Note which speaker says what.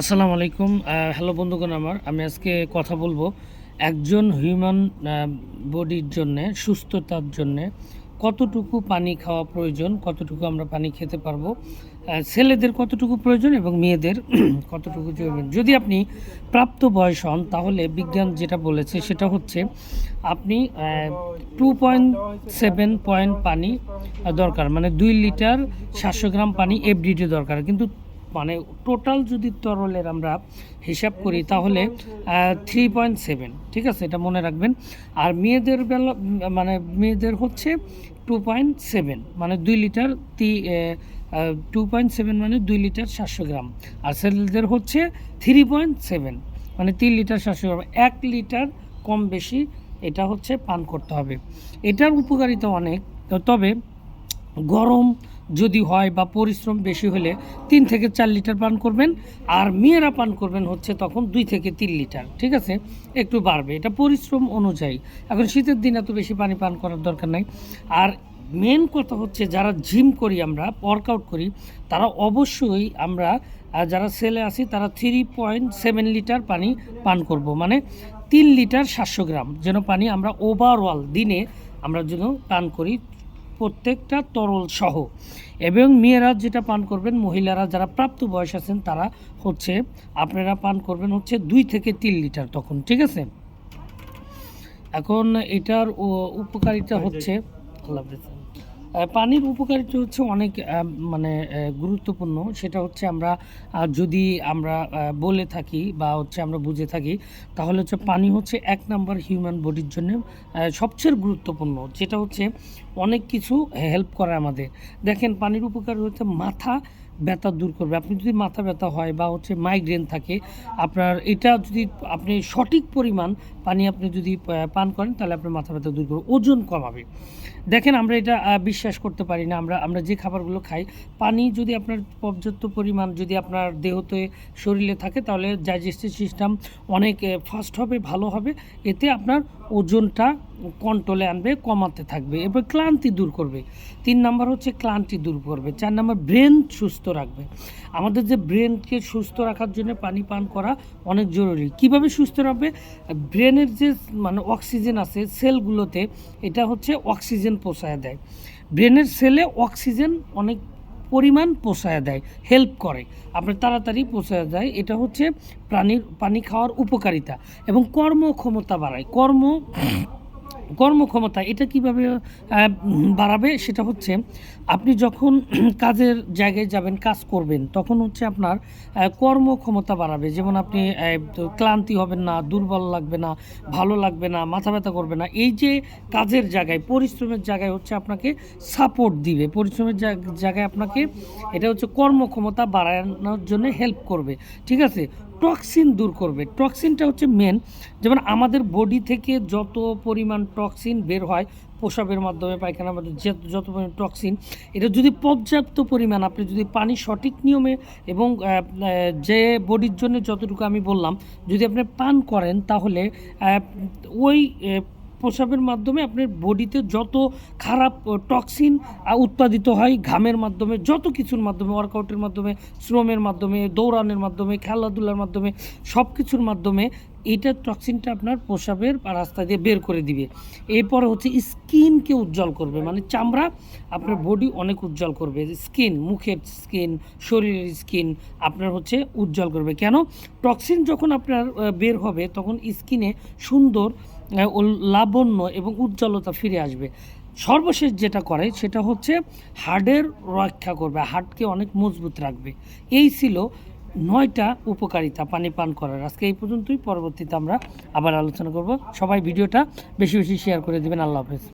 Speaker 1: আসসালামু আলাইকুম হ্যালো বন্ধুগণ আমার, আমি আজকে কথা বলব একজন হিউম্যান বডির জন্যে, সুস্থতার জন্যে কতটুকু পানি খাওয়া প্রয়োজন, কতটুকু আমরা পানি খেতে পারব ছেলেদের কতটুকু প্রয়োজন এবং মেয়েদের কতটুকু প্রয়োজন। যদি আপনি প্রাপ্ত বয়স হন, তাহলে বিজ্ঞান যেটা বলেছে সেটা হচ্ছে আপনি টু পয়েন্ট সেভেন পয়েন্ট পানি দরকার মানে দুই লিটার সাতশো গ্রাম পানি এভরিডে দরকার। কিন্তু মানে টোটাল যদি তরলের আমরা হিসাব করি তাহলে থ্রি পয়েন্ট সেভেন ঠিক আছে? এটা মনে রাখবেন। আর মেয়েদের বেলা মানে মেয়েদের হচ্ছে টু পয়েন্ট সেভেন মানে দুই লিটার তি টু পয়েন্ট সেভেন মানে দুই লিটার সাতশো গ্রাম। আর ছেলেদের হচ্ছে থ্রি পয়েন্ট সেভেন মানে তিন লিটার সাতশো গ্রাম। এক লিটার কম বেশি এটা হচ্ছে পান করতে হবে। এটার উপকারিতা অনেক। তবে গরম যদি হয় বা পরিশ্রম বেশি হলে তিন থেকে চার লিটার পান করবেন, আর মেয়েরা পান করবেন হচ্ছে তখন দুই থেকে তিন লিটার, ঠিক আছে? একটু বাড়বে। এটা পরিশ্রম অনুযায়ী। এখন শীতের দিন এত বেশি পানি পান করার দরকার নাই। আর মেন কথা হচ্ছে যারা জিম করি আমরা ওয়ার্কআউট করি, তারা অবশ্যই আমরা যারা সেলে আছি, তারা থ্রি পয়েন্ট সেভেন লিটার পানি পান করব। মানে তিন লিটার সাতশো গ্রাম যেন পানি আমরা ওভারঅল দিনে আমরা যেন পান করি প্রত্যেকটা তরল সহ। এবং মেয়েরা যেটা পান করবেন মহিলারা যারা প্রাপ্ত বয়স আছেন তারা হচ্ছে আপনারা পান করবেন হচ্ছে দুই থেকে তিন লিটার তখন ঠিক আছে? এখন এটার উপকারিতা হচ্ছে আল্লাহ পানির উপকারিতা হচ্ছে অনেক মানে গুরুত্বপূর্ণ। সেটা হচ্ছে আমরা যদি আমরা বলে থাকি বা হচ্ছে আমরা বুঝে থাকি, তাহলে হচ্ছে পানি হচ্ছে এক নাম্বার হিউম্যান বডির জন্য সবচেয়ে গুরুত্বপূর্ণ। যেটা হচ্ছে অনেক কিছু হেল্প করে আমাদের। দেখেন, পানির উপকার হচ্ছে মাথা ব্যথা দূর করবে। আপনি যদি মাথা ব্যথা হয় বা হচ্ছে মাইগ্রেন থাকে, আপনার এটা যদি আপনি সঠিক পরিমাণ পানি আপনি যদি পান করেন, তাহলে আপনার মাথা ব্যথা দূর করবে। ওজন কমাবে। দেখেন, আমরা এটা বিশ্বাস করতে পারি না। আমরা আমরা যে খাবারগুলো খাই, পানি যদি আপনার পর্যাপ্ত পরিমাণ যদি আপনার দেহতে, শরীরে থাকে, তাহলে ডাইজেস্টিভ সিস্টেম অনেক ফাস্ট হবে, ভালো হবে। এতে আপনার ওজনটা কন্ট্রোলে আনবে, কমাতে থাকবে এবার ক্লান্তি দূর করবে। তিন নাম্বার হচ্ছে ক্লান্তি দূর করবে। চার নাম্বার, ব্রেন সুস্থ রাখবে। আমাদের যে ব্রেনকে সুস্থ রাখার জন্য পানি পান করা অনেক জরুরি। কীভাবে সুস্থ রাখবে? ব্রেনের যে মানে অক্সিজেন আছে সেলগুলোতে, এটা হচ্ছে অক্সিজেন পোষায় দেয়। ব্রেনের সেলে অক্সিজেন অনেক পরিমাণ পোষায় দেয়, হেল্প করে। আপনার তাড়াতাড়ি পোষায় দেয়, এটা হচ্ছে প্রাণীর, পানি খাওয়ার উপকারিতা এবং কর্মক্ষমতা বাড়ায়। কর্ম কর্মক্ষমতা, এটা কীভাবে বাড়াবে সেটা হচ্ছে আপনি যখন কাজের জায়গায় যাবেন, কাজ করবেন, তখন হচ্ছে আপনার কর্মক্ষমতা বাড়াবে। যেমন আপনি ক্লান্তি হবেন না, দুর্বল লাগবে না, ভালো লাগবে না, মাথা ব্যথা করবে না, এই যে কাজের জায়গায়, পরিশ্রমের জায়গায় হচ্ছে আপনাকে সাপোর্ট দিবে। পরিশ্রমের জায়গায় আপনাকে, এটা হচ্ছে কর্মক্ষমতা বাড়ানোর জন্য হেল্প করবে। ঠিক আছে? টক্সিন দূর করবে। টক্সিনটা হচ্ছে মেন যেমন আমাদের বডি থেকে যত পরিমাণ টক্সিন বের হয়, প্রসাবের মাধ্যমে, পায়খানার মাধ্যমে, যে যত পরিমাণ টক্সিন এটা যদি পর্যাপ্ত পরিমাণ, আপনি যদি পানি সঠিক নিয়মে এবং যে বডির জন্য যতটুকু আমি বললাম, যদি আপনি পান করেন, তাহলে ওই আহ, প্রসাবের মাধ্যমে আপনার বডিতে যত খারাপ টক্সিন উৎপাদিত হয় ঘামের মাধ্যমে যত কিছুর মাধ্যমে ওয়ার্কআউটের মাধ্যমে শ্রমের মাধ্যমে দৌড়ানোর মাধ্যমে খেলাধুলার মাধ্যমে সব কিছুর মাধ্যমে এইটা টক্সিনটা আপনার প্রসাবের রাস্তা দিয়ে বের করে দিবে। এরপরে হচ্ছে স্কিনকে উজ্জ্বল করবে মানে চামড়া আপনার বডি অনেক উজ্জ্বল করবে। স্কিন, মুখের স্কিন, শরীরের স্কিন আপনার হচ্ছে উজ্জ্বল করবে। কেন? টক্সিন যখন আপনার বের হবে, তখন স্কিনে সুন্দর লাবণ্য এবং উজ্জ্বলতা ফিরে আসবে। সর্বশেষ যেটা করে, সেটা হচ্ছে হার্টের রক্ষা করবে হার্টকে অনেক মজবুত রাখবে। এই ছিল নয়টা উপকারিতা পানি পান করার। আজকে এই পর্যন্তই, পরবর্তীতে আমরা আবার আলোচনা করব। সবাই ভিডিওটা বেশি বেশি শেয়ার করে দেবেন। আল্লাহ হাফেজ।